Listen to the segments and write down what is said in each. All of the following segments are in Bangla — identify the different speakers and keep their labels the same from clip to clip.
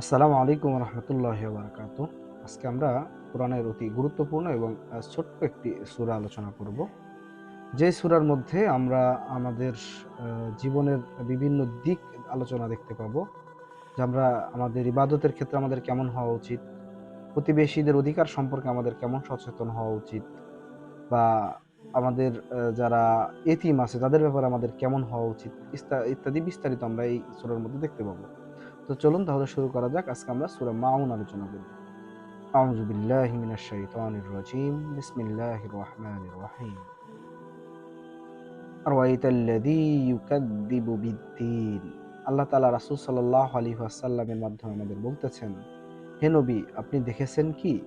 Speaker 1: আসসালামু আলাইকুম রহমতুল্লাহ বারকাত আজকে আমরা কোরআনের অতি গুরুত্বপূর্ণ এবং ছোট্ট একটি সূরা আলোচনা করব। যে সুরার মধ্যে আমরা আমাদের জীবনের বিভিন্ন দিক আলোচনা দেখতে পাবো, যে আমরা আমাদের ইবাদতের ক্ষেত্রে আমাদের কেমন হওয়া উচিত, প্রতিবেশীদের অধিকার সম্পর্কে আমাদের কেমন সচেতন হওয়া উচিত, বা আমাদের যারা এতিম আছে তাদের ব্যাপারে আমাদের কেমন হওয়া উচিত ইত্যাদি বিস্তারিত আমরা এই সূরার মধ্যে দেখতে পাবো। তো চলুন তাহলে শুরু করা যাক। আজকে আমরা সূরা মাউন আলোচনা করব। আউযু বিল্লাহি মিনাশ শাইতানির রাজিম। বিসমিল্লাহির রহমানির রহিম। আরওয়াইতাল্লাযী ইউকাযযিবু বিদ্দীন। আল্লাহ তাআলা রাসূল সাল্লাল্লাহু আলাইহি ওয়াসাল্লামের মাধ্যমে আমাদের বলতেছেন, হে নবী, আপনি দেখেছেন কি?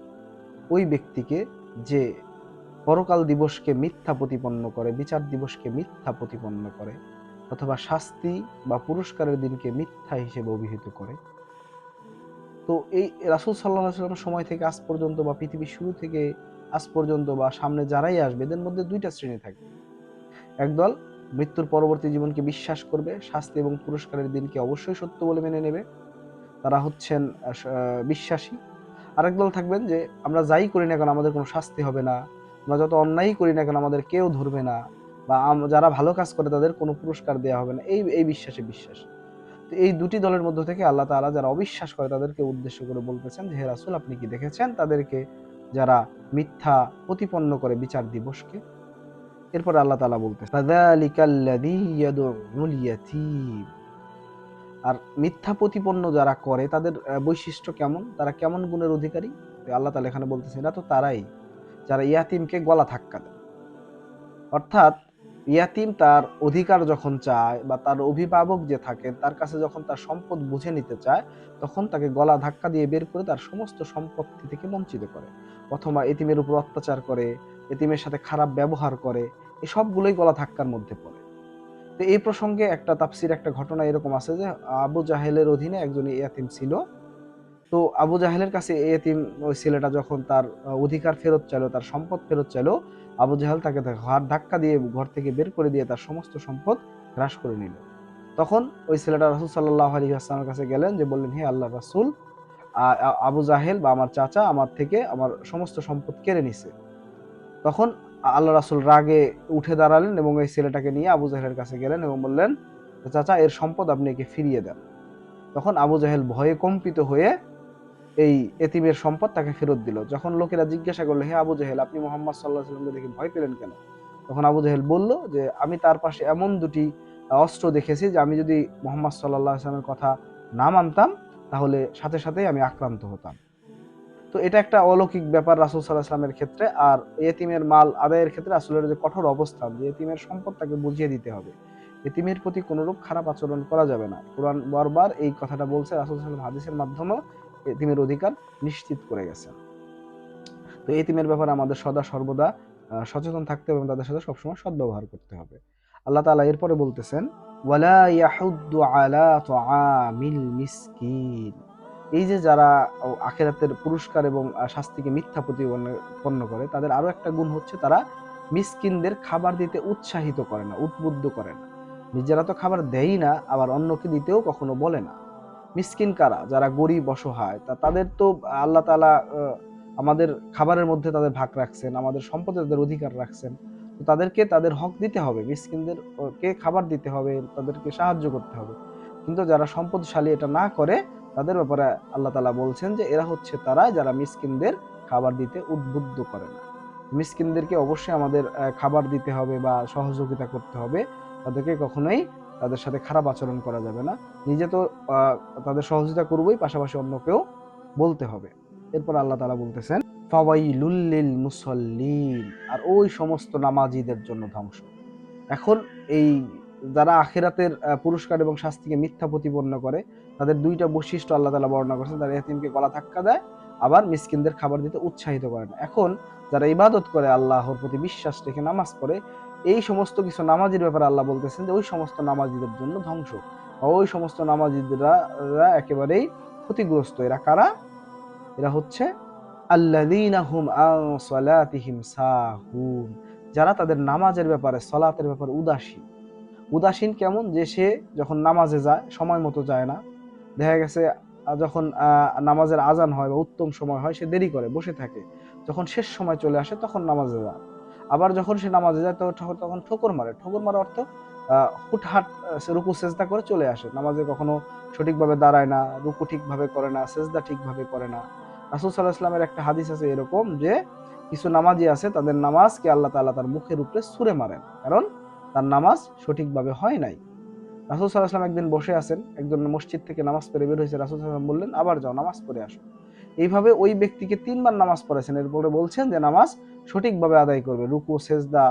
Speaker 1: ওই ব্যক্তিকে যে পরকাল দিবসকে মিথ্যা প্রতিপন্ন করে, বিচার দিবসকে মিথ্যা প্রতিপন্ন করে অথবা শাস্তি বা পুরস্কারের দিনকে মিথ্যা হিসেবে অভিহিত করে। তো এই রাসুল সাল্লাহ সময় থেকে আজ পর্যন্ত বা পৃথিবীর শুরু থেকে আজ পর্যন্ত বা সামনে যারাই আসবে, এদের মধ্যে দুইটা শ্রেণি থাকবে একদল মৃত্যুর পরবর্তী জীবনকে বিশ্বাস করবে, শাস্তি এবং পুরস্কারের দিনকে অবশ্যই সত্য বলে মেনে নেবে। তারা হচ্ছেন বিশ্বাসী। আরেক দল থাকবেন যে, আমরা যাই করি না কেন আমাদের কোনো শাস্তি হবে না, আমরা যত অন্যায়ই করি না কেন আমাদের কেউ ধরবে না। বা যারা ভালো কাজ করে তাদের কোনো পুরস্কার দেওয়া হবে না। এই এই বিশ্বাসে বিশ্বাস। তো এই দুটি দলের মধ্য থেকে আল্লাহ তাআলা যারা অবিশ্বাস করে তাদেরকে উদ্দেশ্য করে বলতেছেন যে, হে রাসূল, আপনি কি দেখেছেন? তাদেরকে যারা মিথ্যা প্রতিপন্ন করে বিচার দিবসকে, এরপর আল্লাহ ইয়াদউল ইয়াতীম। আর মিথ্যা প্রতিপন্ন যারা করে, তাদের বৈশিষ্ট্য কেমন? তারা কেমন গুণের অধিকারী? আল্লাহ তাআলা এখানে বলতেছেন এটা তো তারাই। যারা ইয়াতিমকে গলা ধাক্কা দেয়। অর্থাৎ ইয়াতিম তার অধিকার যখন চায় বা তার অভিভাবক যে থাকেন তার কাছে যখন তার সম্পদ বুঝে নিতে চায়, তখন তাকে গলা ধাক্কা দিয়ে বের করে তার সমস্ত সম্পত্তি থেকে বঞ্চিত করে। অথবা এতিমের উপর অত্যাচার করে, এতিমের সাথে খারাপ ব্যবহার করে, এসবগুলোই গলা ধাক্কার মধ্যে পড়ে। তো এই প্রসঙ্গে একটা তাপসির একটা ঘটনা এরকম আছে যে আবু জাহেলের অধীনে একজন ইয়াতিম ছিল। তো আবু জাহেলের কাছে এই এতিম ওই ছেলেটা যখন তার অধিকার ফেরত চাইলো, তার সম্পদ ফেরত চাইলো আবু জাহাল তাকে ঘর ধাক্কা দিয়ে ঘর থেকে বের করে দিয়ে তার সমস্ত সম্পদ হ্রাস করে নিল। তখন ওই ছেলেটা রাসুল সাল্লাহ আলী আসলামের কাছে গেলেন যে বললেন, হে আল্লাহ রাসুল আবু জাহেল বা আমার চাচা আমার থেকে আমার সমস্ত সম্পদ কেড়ে নিছে। তখন আল্লাহ রাসুল রাগে উঠে দাঁড়ালেন এবং এই ছেলেটাকে নিয়ে আবু জাহেলের কাছে গেলেন এবং বললেন, চাচা, এর সম্পদ আপনি একে ফিরিয়ে দেন। তখন আবু জাহেল ভয়ে কম্পিত হয়ে এই এতিমের সম্পদ তাকে ফেরত দিল। যখন লোকেরা জিজ্ঞাসা করল, হে আবু জাহেল, আপনি মোহাম্মদ সাল্লাহ সাল্লামকে দেখে ভয় পেলেন কেন? তখন আবু জাহেল বলল যে, আমি তার পাশে এমন দুটি অস্ত্র দেখেছি যে আমি যদি মোহাম্মদ সাল্লাহ আসলামের কথা না মানতাম, তাহলে সাথে সাথেই আমি আক্রান্ত হতাম। তো এটা একটা অলৌকিক ব্যাপার রাসুল সাল্লাহ আসলামের ক্ষেত্রে। আর এতিমের মাল আদায়ের ক্ষেত্রে আসলের যে কঠোর অবস্থান, যে এতিমের সম্পদ তাকে বুঝিয়ে দিতে হবে। এতিমের প্রতি কোনোরূপ খারাপ আচরণ করা যাবে না। কোরআন বারবার এই কথাটা বলছে রাসুল সাল্লাম হাদিসের মাধ্যমে এতিমের অধিকার নিশ্চিত করে গেছেন। তো এতিমের ব্যাপারে আমাদের সদা সর্বদা সচেতন থাকতে হবে এবং তাদের সাথে সবসময় সদ্ব্যবহার করতে হবে। আল্লাহ তাআলা এরপরে বলতেছেন, ওয়ালা আলা এই যে যারা আখিরাতের পুরস্কার এবং শাস্তিকে মিথ্যা প্রতিপন্ন করে, তাদের আরও একটা গুণ হচ্ছে তারা মিসকিনদের খাবার দিতে উৎসাহিত করে না উদ্বুদ্ধ করে না। নিজেরা তো খাবার দেয়ই না, আবার অন্যকে দিতেও কখনো বলে না। মিসকিন কারা যারা গরিব অসহায় তা তাদের তো আল্লাহ আহ, আমাদের খাবারের মধ্যে তাদের ভাগ রাখছেন আমাদের সম্পদে তাদের অধিকার রাখছেন তো তাদেরকে তাদের হক দিতে হবে মিসকিনদের কে খাবার দিতে হবে তাদেরকে সাহায্য করতে হবে কিন্তু যারা সম্পদশালী এটা না করে তাদের ব্যাপারে আল্লাহ তাআলা বলছেন যে এরা হচ্ছে তারা যারা মিসকিনদের খাবার দিতে উদ্বুদ্ধ করে না। মিসকিনদেরকে অবশ্যই আমাদের খাবার দিতে হবে বা সহযোগিতা করতে হবে তাদেরকে কখনোই তাদের সাথে খারাপ আচরণ করা যাবে না। নিজে তো তাদের সহযোগিতা করবোই, পাশাপাশি অন্যকেও বলতে হবে। এরপর আল্লাহ তাআলা বলতেছেন ফাওয়াইলুল্লিল মুসল্লিন আর ওই সমস্ত নামাজীদের জন্য ধ্বংস। এখন এই যারা আখিরাতের পুরস্কার এবং শাস্তিকে মিথ্যা প্রতিপন্ন করে, তাদের দুইটা বৈশিষ্ট্য আল্লাহ তালা বর্ণনা করেছেন। তারা এতিমকে গলা ধাক্কা দেয়, আবার মিসকিনদের খাবার দিতে উৎসাহিত করেন এখন যারা ইবাদত করে, আল্লাহর প্রতি বিশ্বাস রেখে নামাজ পড়ে এই সমস্ত কিছু নামাজির ব্যাপারে আল্লাহ বলতেছেন যে ওই সমস্ত নামাজিদের জন্য ধ্বংস। ওই সমস্ত নামাজিদরা একেবারেই ক্ষতিগ্রস্ত। এরা কারা? এরা হচ্ছে যারা তাদের নামাজের ব্যাপারে, সলাতের ব্যাপারে উদাসীন উদাসীন কেমন? যে সে যখন নামাজে যায়, সময় মতো যায় না। দেখা গেছে যখন নামাজের আজান হয় বা উত্তম সময় হয়, সে দেরি করে, বসে থাকে। যখন শেষ সময় চলে আসে, তখন নামাজে যায়। আবার যখন সে নামাজে যায় তখন তখন ঠোকর মারে। ঠোকর মারা অর্থ হুটহাট রুকু, সেজদা করে চলে আসে। নামাজে কখনো সঠিকভাবে দাঁড়ায় না, রুকু ঠিকভাবে করে না, সেজদা ঠিকভাবে করে না। রাসুল সাল্লাহ ইসলামের একটা হাদিস আছে এরকম যে, কিছু নামাজি আছে, তাদের নামাজকে আল্লাহ তাআলা তার মুখের উপরে সুরে মারেন। কারণ তার নামাজ সঠিকভাবে হয় নাই। রাসুল সাল্লাহ ইসলাম একদিন বসে আছেন, একজন মসজিদ থেকে নামাজ পড়ে বের হয়েছে। রাসুল সাল্লাম বললেন, আবার যাও, নামাজ পড়ে আসো। এইভাবে ওই ব্যক্তিকে তিনবার নামাজ পড়েছেন। এরপরে বলছেন যে, নামাজ সঠিকভাবে আদায় করবে, রুকু, সেজদা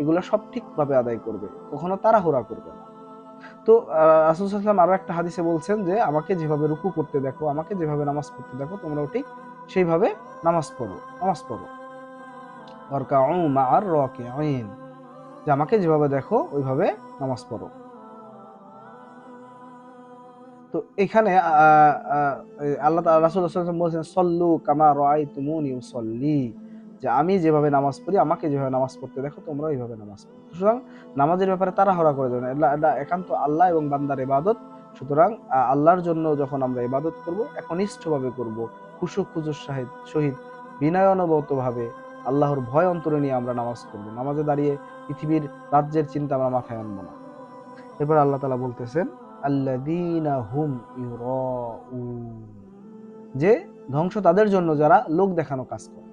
Speaker 1: এগুলো সব ঠিকভাবে আদায় করবে, কখনো তাড়াহুড়া করবে না। তো রাসুল সাল্লাম আরও একটা হাদিসে বলছেন যে, আমাকে যেভাবে রুকু করতে দেখো, আমাকে যেভাবে নামাজ পড়তে দেখো, তোমরাও ঠিক সেইভাবে নামাজ পড়ো নামাজ পড়ো। ওয়ারকাউ মা'আর রাকিঈন, যে আমাকে যেভাবে দেখো, ওইভাবে নামাজ পড়ো। তো এখানে আল্লাহ তাআলা বলছেন, সল্লু কামা রাআইতুমুনি উসাল্লি। যে আমি যেভাবে নামাজ পড়ি, আমাকে যেভাবে নামাজ পড়তে দেখো তোমরা এইভাবে নামাজ পড়ো। সুতরাং নামাজের ব্যাপারে তাড়াহুড়া করে যাবে এটা একান্ত আল্লাহ এবং বান্দার ইবাদত। সুতরাং আল্লাহর জন্য যখন আমরা ইবাদত করব, একনিষ্ঠভাবে করব। খুশুক খুজুর সাহিদ শহীদ, বিনয়নবতভাবে আল্লাহর ভয় অন্তরে নিয়ে আমরা নামাজ করব নামাজে দাঁড়িয়ে পৃথিবীর রাজ্যের চিন্তা আমরা মাথায় আনব না। এরপর আল্লাহ তালা বলতেছেন, আল্লাযীনা হুম যে ধ্বংস তাদের জন্য যারা লোক দেখানো কাজ করে।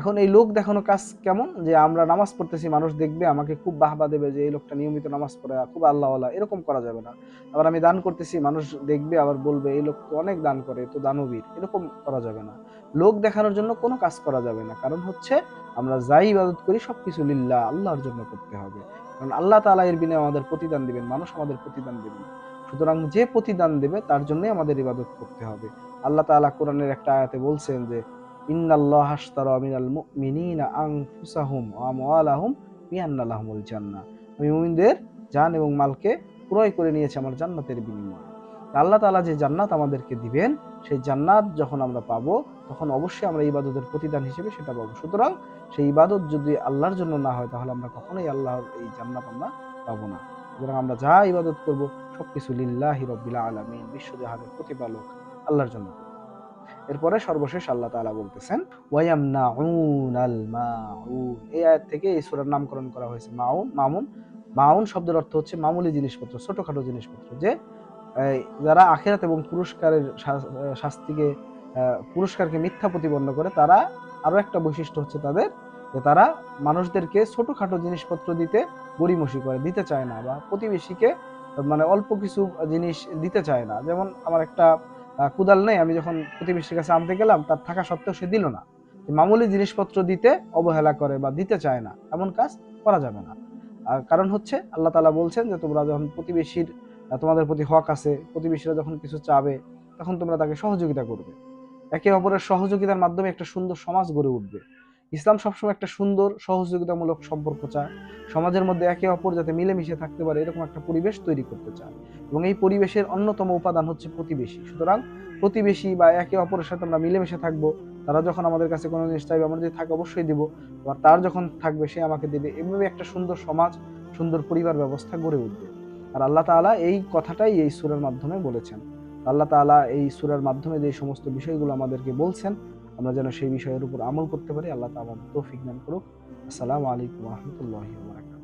Speaker 1: এখন এই লোক দেখানো কাজ কেমন? যে আমরা নামাজ পড়তেছি, মানুষ দেখবে আমাকে খুব বাহবা দেবে যে এই লোকটা নিয়মিত নামাজ পড়ে, খুব আল্লাহওয়ালা, এরকম করা যাবে না। আবার আমি দান করতেছি, মানুষ দেখবে, আবার বলবে, এই লোক তো অনেক দান করে তো দানবীর, এরকম করা যাবে না। লোক দেখানোর জন্য কোনো কাজ করা যাবে না, কারণ হচ্ছে আমরা যাই ইবাদত করি সবকিছু লিল্লাহ, আল্লাহর জন্য করতে হবে। কারণ আল্লাহ তাআলা এর বিনিময়ে আমাদের প্রতিদান দিবেন, মানুষ আমাদের প্রতিদান দিবেন সুতরাং যে প্রতিদান দেবে, তার জন্যই আমাদের ইবাদত করতে হবে। আল্লাহ তাআলা কোরআনের একটা আয়াতে বলছেন যে ইন্নাল্লাহ আশতারা মিনাল মুমিনিনা আনফুসাহুম আমওয়ালাহুম মুমিনদের জান এবং মালকে ক্রয় করে নিয়েছি আমার জান্নাতের বিনিময়ে। আল্লাহ তাআলা যে জান্নাত আমাদেরকে দিবেন, সেই জান্নাত যখন আমরা পাবো, তখন অবশ্যই আমরা ইবাদতের প্রতিদান হিসেবে সেটা পাবো। সুতরাং সেই ইবাদত যদি আল্লাহর জন্য না হয়, তাহলে আমরা কখনোই আল্লাহর এই জান্নাত আমরা পাবো না। সুতরাং আমরা যা ইবাদত করব, সবকিছু লিল্লাহি রব্বিল আলামিন, বিশ্বজাহানের প্রতিপালক আল্লাহর জন্য। এরপরে সর্বশেষ আল্লাহ তাআলা বলতেছেন ওয়েয়াম্না উন আল মাউন। এই আয়াত থেকে এই সূরার নামকরণ করা হয়েছে মাউন, মামুন। মাউন শব্দের অর্থ হচ্ছে মামুলি জিনিসপত্র, ছোটোখাটো জিনিসপত্র যে যারা আখেরাত এবং পুরস্কারের শাস্তিকে পুরস্কারকে মিথ্যা প্রতিপন্ন করে, তারা আরও একটা বৈশিষ্ট্য হচ্ছে তাদের, যে তারা মানুষদেরকে ছোটোখাটো জিনিসপত্র দিতে গড়িমসি করে, দিতে চায় না বা প্রতিবেশীকে মানে অল্প কিছু জিনিস দিতে চায় না। যেমন আমার একটা কুদাল নেই। আমি যখন প্রতিবেশীর কাছে আনতে গেলাম, তার থাকা সত্ত্বেও সে দিল না। মামুলি জিনিসপত্র দিতে অবহেলা করে বা দিতে চায় না। এমন কাজ করা যাবে না। কারণ হচ্ছে, আল্লাহ তালা বলছেন যে, তোমরা যখন প্রতিবেশীর তোমাদের প্রতি হক আছে, প্রতিবেশীরা যখন কিছু চাবে, তখন তোমরা তাকে সহযোগিতা করবে। একে অপরের সহযোগিতার মাধ্যমে একটা সুন্দর সমাজ গড়ে উঠবে। ইসলাম সবসময় একটা সুন্দর, সহযোগিতামূলক সম্পর্ক চায়। সমাজের মধ্যে একে অপর যাতে মিলেমিশে থাকতে পারে, এরকম একটা পরিবেশ তৈরি করতে চায়। এবং এই পরিবেশের অন্যতম উপাদান হচ্ছে প্রতিবেশী। সুতরাং প্রতিবেশী বা একে অপরের সাথে আমরা মিলেমিশে থাকব, তারা যখন আমাদের কাছে কোনো জিনিস চাইবে, আমরা যদি থাকে অবশ্যই দিব আর তার যখন থাকবে, সে আমাকে দেবে। এভাবে একটা সুন্দর সমাজ, সুন্দর পরিবার ব্যবস্থা গড়ে উঠবে। আর আল্লাহ তাআলা এই কথাটাই এই সুরের মাধ্যমে বলেছেন। আল্লাহ তাআলা এই সুরের মাধ্যমে যে সমস্ত বিষয়গুলো আমাদেরকে বলছেন আমরা যেন সেই বিষয়ের উপর আমল করতে পারি, আল্লাহ তাআলা তৌফিক দান করুক। আসসালামু আলাইকুম রহমতুল্লাহ বারাকাত